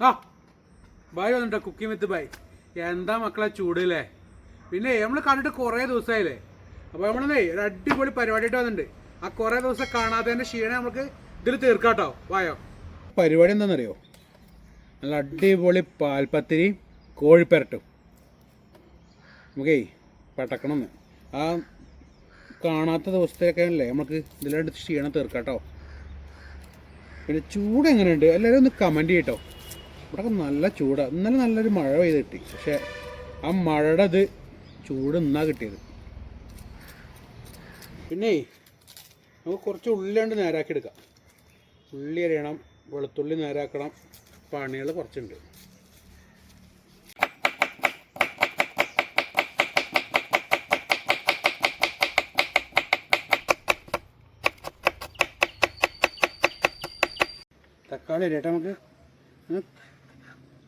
ആ ബായ് വന്നിട്ടോ കുക്കിംഗ് വിത്ത് ബായ് എന്താ മക്കളെ ചൂടില്ലേ പിന്നെ നമ്മൾ കണ്ടിട്ട് കുറേ ദിവസമായില്ലേ അപ്പോൾ നമ്മളെന്നേ ഒരു അടിപൊളി പരിപാടിയായിട്ട് വന്നിട്ടുണ്ട്. ആ കുറേ ദിവസം കാണാത്തതിന്റെ ക്ഷീണം നമുക്ക് ഇതിൽ തീർക്കാട്ടോ. വായോ. പരിപാടി എന്താണെന്നറിയോ? നല്ല അടിപൊളി പാൽപ്പത്തിരി കോഴിപ്പരട്ടും. നമുക്കേ പട്ടക്കണം ആ കാണാത്ത ദിവസത്തേക്കെ അല്ലേ നമുക്ക് ഇതിലെടുത്ത് ക്ഷീണം തീർക്കാട്ടോ. പിന്നെ ചൂട് എങ്ങനെയുണ്ട്? എല്ലാവരും ഒന്ന് കമന്റ് ചെയ്യട്ടോ. ഇവിടെ നല്ല ചൂടാണ് ഇന്നലെ നല്ലൊരു മഴ പെയ്ത് കിട്ടി. പക്ഷേ ആ മഴയുടെ ഇത് ചൂട് ഇന്നാ കിട്ടിയത്. പിന്നെ നമുക്ക് കുറച്ച് ഉള്ളി കണ്ട് നേരാക്കി എടുക്കാം. ഉള്ളി അരിയണം വെളുത്തുള്ളി നേരാക്കണം. പണികൾ കുറച്ചുണ്ട്. തക്കാളി അരിയട്ടെ നമുക്ക്?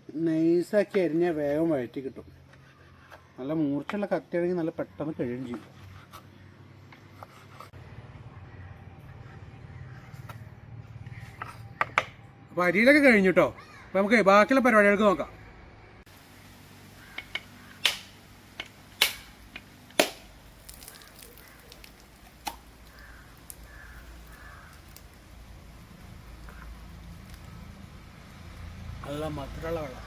നൈസാക്കി അരിഞ്ഞാൽ വേഗം വഴറ്റി കിട്ടും. നല്ല മൂർച്ചയുള്ള കത്തിയാണെങ്കിൽ നല്ല പെട്ടെന്ന് കഴിയും ചെയ്യും. അപ്പോൾ അരിയിലൊക്കെ കഴിഞ്ഞു കേട്ടോ നമുക്ക് ബാക്കിയുള്ള പരിപാടികൾക്ക് നോക്കാം നല്ല മധുരമുള്ള വെള്ളം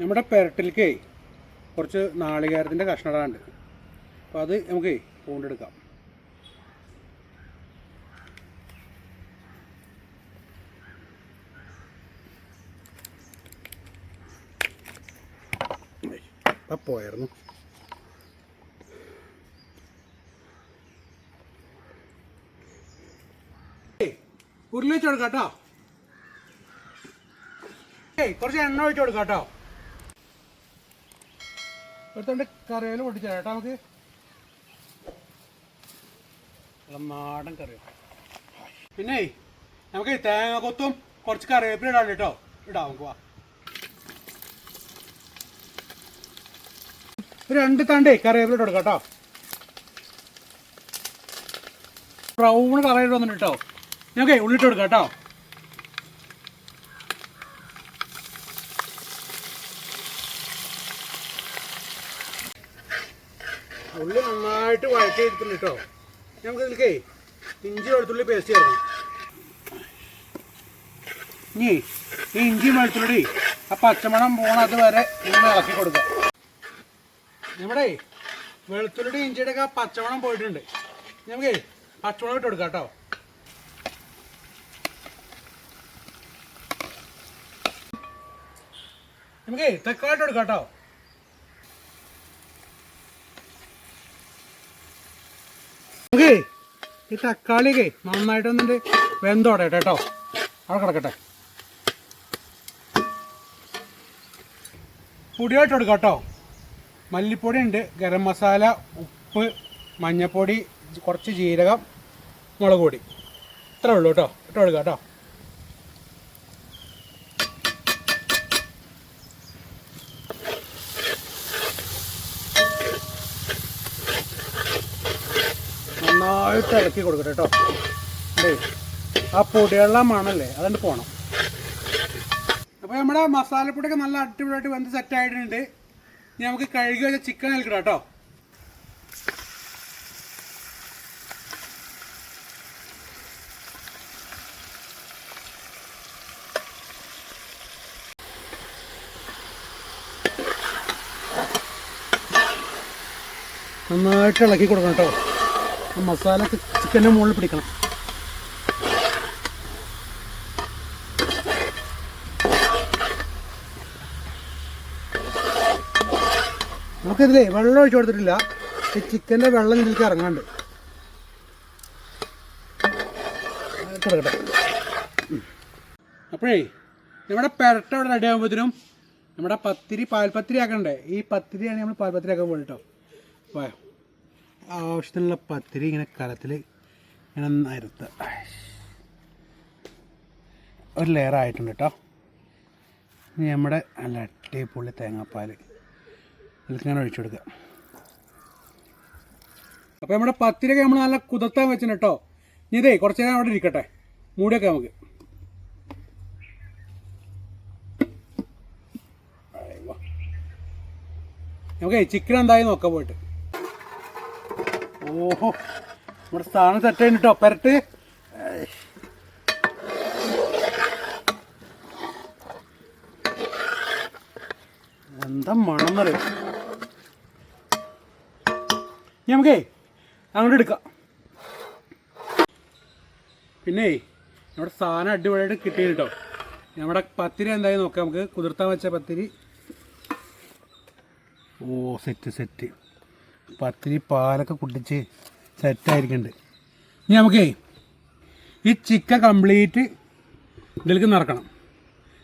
നമ്മുടെ പെരട്ടിലേക്ക് കുറച്ച് നാളികേരത്തിന്റെ കഷ്ണടാണ്ട് അപ്പോൾ അത് നമുക്ക് പൂണ്ടെടുക്കാം പോയായിരുന്നു. ഉരുളിച്ചെടുക്കാം കേട്ടോ. കുറച്ച് എണ്ണ ഒഴിച്ച് കൊടുക്കാം കേട്ടോ. എടുത്തോണ്ട് കറിവേല പൊട്ടിച്ചാ കേട്ടോ നമുക്ക്. നാടൻ കറിയോ പിന്നെ നമുക്ക് തേങ്ങ കൊത്തും കുറച്ച് കറിവേപ്പില ഇടാൻ കേട്ടോ. ഇടാം നമുക്ക് വാ. രണ്ട് തണ്ടേ കറിവേപ്പില ഇട്ട് കേട്ടോ. ബ്രൗൺ കളർ വന്നിട്ട് കേട്ടോ. നമുക്ക് ഉള്ളിട്ട് കൊടുക്കാം കേട്ടോ. ഉള്ളി നന്നായിട്ട് വഴറ്റി എടുത്തിട്ടുണ്ട് കേട്ടോ. നമുക്ക് ഇതിലേക്കേ ഇഞ്ചി വെളുത്തുള്ളി പേസ്റ്റ് ചേർക്കണം ഇനി ഈ ഇഞ്ചി വെളുത്തുള്ളി ആ പച്ചമണം പോണത് വരെ ഇങ്ങനെ ഇളക്കി കൊടുക്കുക. നമ്മുടെ വെളുത്തുള്ളിയുടെ ഇഞ്ചിയുടെ ഒക്കെ പച്ചമണം പോയിട്ടുണ്ട്. നമുക്ക് പച്ചമുളക് ഇട്ട് കൊടുക്കാം കേട്ടോ. നമുക്ക് തക്കാളി ഇട്ട് കൊടുക്കാം കേട്ടോ നമുക്ക് ഈ തക്കാളിയൊക്കെ നന്നായിട്ട് വന്നിട്ട് വെന്തോടെ കേട്ടോ. അവിടെ കിടക്കട്ടെ. പൊടിയായിട്ട് എടുക്കാം കേട്ടോ. മല്ലിപ്പൊടി ഉണ്ട് ഗരം മസാല ഉപ്പ് മഞ്ഞൾപ്പൊടി കുറച്ച് ജീരകം മുളക് പൊടി. ഇത്രേ ഉള്ളൂ കേട്ടോ. ഇട്ട് കൊടുക്കാം കേട്ടോ നന്നായിട്ട് ഇളക്കി കൊടുക്കട്ടെ കേട്ടോ അല്ലേ ആ പൊടിയുള്ള മണല്ലേ അതുകൊണ്ട് പോകണം അപ്പോൾ നമ്മുടെ മസാലപ്പൊടിയൊക്കെ നല്ല അടിപൊളിയായിട്ട് വെന്ത് സെറ്റ് ആയിട്ടുണ്ട്. ഇനി നമുക്ക് കഴുകി വെച്ച ചിക്കൻ നൽകണം കേട്ടോ നന്നായിട്ട് ഇളക്കി കൊടുക്കണം കേട്ടോ മസാല ചിക്കന്റെ മുകളിൽ പിടിക്കണം. നമുക്കിതിലേ വെള്ളം ഒഴിച്ചു കൊടുത്തിട്ടില്ല. ഈ ചിക്കന്റെ വെള്ളം ഇതിലേക്ക് ഇറങ്ങാണ്ട്. അപ്പോഴേ നമ്മുടെ പെരട്ട അവിടെ റെഡി ആകുമ്പോഴത്തേനും നമ്മുടെ പത്തിരി പാൽപ്പത്തിരി ആക്കണ്ടേ? ഈ പത്തിരിയാണ് നമ്മൾ പാൽപ്പത്തിരി ആക്കാൻ പോകുന്നത് കേട്ടോ പോയോ ആവശ്യത്തിനുള്ള പത്തിരി ഇങ്ങനെ കലത്തിൽ ഇങ്ങനെ നിരത്തുക. ഒരു ലെയർ ആയിട്ടുണ്ട് കേട്ടോ ഇനി നമ്മുടെ നല്ല പുള്ളി തേങ്ങാപ്പാൽ ഇതിൽക്കാണ് ഒഴിച്ചു കൊടുക്കുക. അപ്പോൾ നമ്മുടെ പത്തിരിയൊക്കെ നമ്മൾ നല്ല കുതിർത്താൻ വെച്ചിന് കേട്ടോ ഇനി ഇതേ കുറച്ച് നേരം അവിടെ ഇരിക്കട്ടെ. മൂടിയൊക്കെ നമുക്ക്. നമുക്ക് ചിക്കൻ എന്തായാലും നോക്കാം പോയിട്ട്. ഓഹോ നമ്മുടെ സ്ഥാനം സെറ്റ് കേട്ടോ പെരട്ട്. എന്താ മണം ഇനി നമുക്കേ അങ്ങോട്ട് എടുക്കാം. പിന്നെ നമ്മുടെ സാധനം അടിപൊളിയായിട്ട് കിട്ടി കേട്ടോ നമ്മുടെ പത്തിരി എന്തായാലും നോക്കാം. നമുക്ക് കുതിർത്താൻ വെച്ച പത്തിരി. ഓ സെറ്റ് സെറ്റ് പത്തിരി പാലൊക്കെ കുട്ടിച്ച് സെറ്റായിരിക്കുന്നുണ്ട് ഇനി നമുക്കേ ഈ ചിക്കൻ കംപ്ലീറ്റ് ഇതിലേക്ക് നിറക്കണം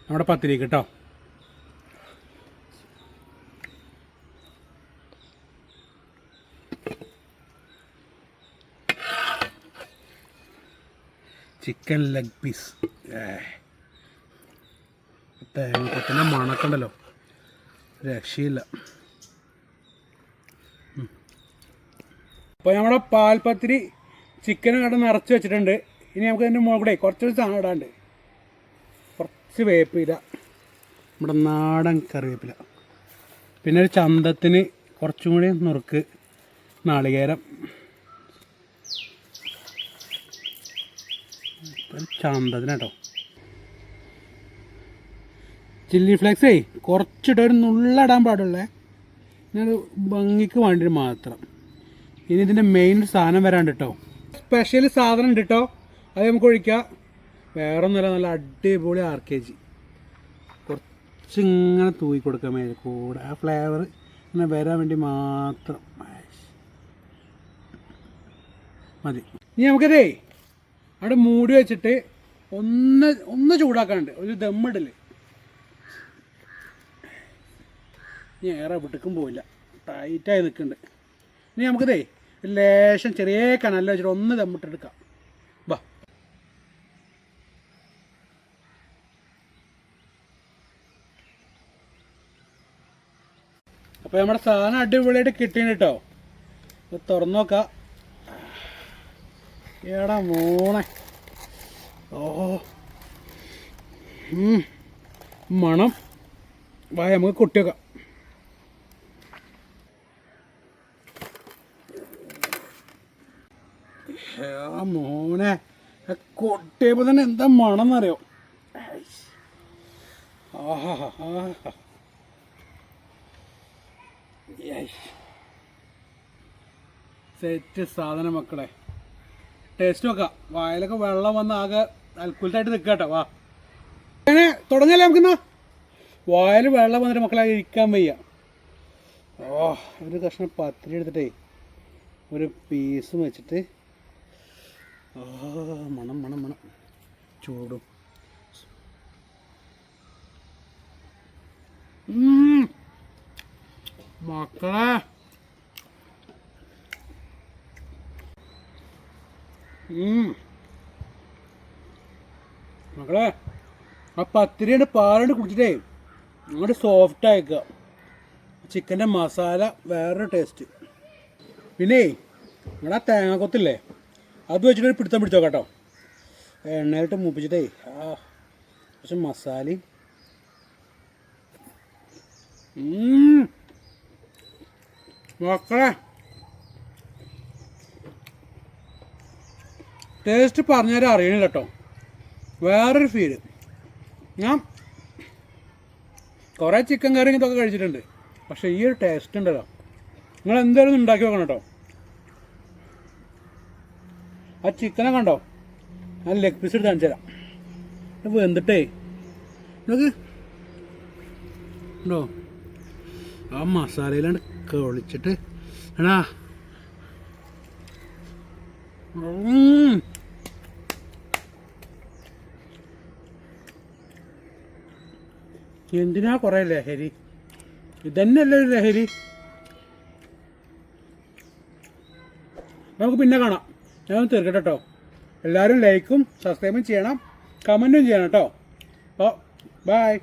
നമ്മുടെ പത്തിരിക്ക് കേട്ടോ ചിക്കൻ ലെഗ് പീസ് തേങ്ങക്കൊത്തിന്റെ മണക്കണ്ടല്ലോ. രക്ഷയില്ല. അപ്പോൾ നമ്മുടെ പാൽപ്പത്തിരി ചിക്കൻ കട നിറച്ച് വെച്ചിട്ടുണ്ട്. ഇനി നമുക്ക് അതിന്റെ മുകളിൽ കുറച്ചൊരു സാധനം ഇടാണ്ട്. കുറച്ച് വേപ്പില. നമ്മുടെ നാടൻ കറിവേപ്പില. പിന്നെ ഒരു ചന്തത്തിന് കുറച്ചും കൂടി നുറുക്ക് നാളികേരം. ചന്തത്തിന് കേട്ടോ. ചില്ലി ഫ്ലേക്സേ കുറച്ചിട്ട് ഒരു നുള്ളിടാൻ പാടുള്ളേ. ഞാനൊരു ഭംഗിക്ക് വേണ്ടി മാത്രം. ഇനി ഇതിന്റെ മെയിൻ സാധനം വരാണ്ട് കേട്ടോ സ്പെഷ്യൽ സാധനം ഉണ്ട് കേട്ടോ അത് നമുക്ക് ഒഴിക്കാം. വേറെ ഒന്നുമില്ല നല്ല അടിപൊളി ആർ കെ ജി കുറച്ച് ഇങ്ങനെ തൂയി കൊടുക്കാൻ മേലെ കൂടെ. ആ ഫ്ലേവർ ഇങ്ങനെ വരാൻ വേണ്ടി മാത്രം. മതി. ഇനി നമുക്കതേ അവിടെ മൂടി വെച്ചിട്ട് ഒന്ന് ഒന്ന് ചൂടാക്കാനുണ്ട്. ഒരു ദമ്മിടൽ. ഇനി ഏറെ വിട്ടുക്കും പോയില്ല ടൈറ്റായി നിൽക്കുന്നുണ്ട്. ഇനി നമുക്കതേ ലേശം ചെറിയ കനലിൽ വെച്ചിട്ട് ഒന്ന് തമ്മിട്ടെടുക്കാം വാ. അപ്പോൾ നമ്മുടെ സാധനം അടിപൊളിയായിട്ട് കിട്ടീന് കേട്ടോ തുറന്നു നോക്കാം. എടാ മൂണേ ഓ. മണം. വായ നമുക്ക് കൊട്ടിയൊക്കാം മോനെ. കൊട്ടിയപ്പോൾ തന്നെ എന്താ മണമെന്നറിയോ ആഹാ സെറ്റ് സാധനം മക്കളെ. ടേസ്റ്റ് നോക്കാം. വായലൊക്കെ വെള്ളം വന്ന് ആകെ അൽക്കുലത്തായിട്ട് നിൽക്കുക വാ. അങ്ങനെ തുടങ്ങിയല്ലേ നമുക്കിന്ന്? വായൽ വെള്ളം വന്നിട്ട് മക്കളെ ഇരിക്കാൻ വയ്യ. ഓ ഒരു കഷ്ണം പത്തിരി എടുത്തിട്ടേ ഒരു പീസും വെച്ചിട്ട് മണം മണം മണം. ചൂടും. മക്കളെ. മക്കളെ ആ പത്തിരിയുടെ പാലുണ്ട് കുടിച്ചിട്ടേ അങ്ങോട്ട് സോഫ്റ്റ് ആയിക്ക. ചിക്കന്റെ മസാല വേറൊരു ടേസ്റ്റ് പിന്നെ നിങ്ങളുടെ ആ തേങ്ങാക്കൊത്തില്ലേ? അത് വെച്ചിട്ട് പിടുത്തം പിടിച്ചോ കേട്ടോ എണ്ണയിലിട്ട് മൂപ്പിച്ചിട്ടേ ആ കുറച്ച്. മക്കളെ. ടേസ്റ്റ് പറഞ്ഞാൽ അറിയണില്ല കേട്ടോ വേറൊരു ഫീൽ ഞാൻ കുറേ ചിക്കൻ കറി ഇതൊക്കെ കഴിച്ചിട്ടുണ്ട്. പക്ഷേ ഈ ഒരു ടേസ്റ്റ് ഉണ്ടല്ലോ. നിങ്ങൾ എന്തായാലും ഉണ്ടാക്കി വെക്കണം കേട്ടോ ആ ചിക്കനെ കണ്ടോ ആ ലെഗ് പീസ് എടുത്ത് കാണിച്ചു തരാം ഇത് വെന്തിട്ടേ. നോക്ക്. ഉണ്ടോ? ആ മസാലയിലാണ് കൊളിച്ചിട്ട് എടാ. എന്തിനാ കുറേ ലഹരി? ഇതന്നെയല്ലേ ഒരു ലഹരി? നമുക്ക് പിന്നെ കാണാം. ഞാൻ തീർക്കട്ടെ കേട്ടോ എല്ലാവരും ലൈക്കും സബ്സ്ക്രൈബും ചെയ്യണം കമന്റും ചെയ്യണം കേട്ടോ അപ്പോൾ ബായ്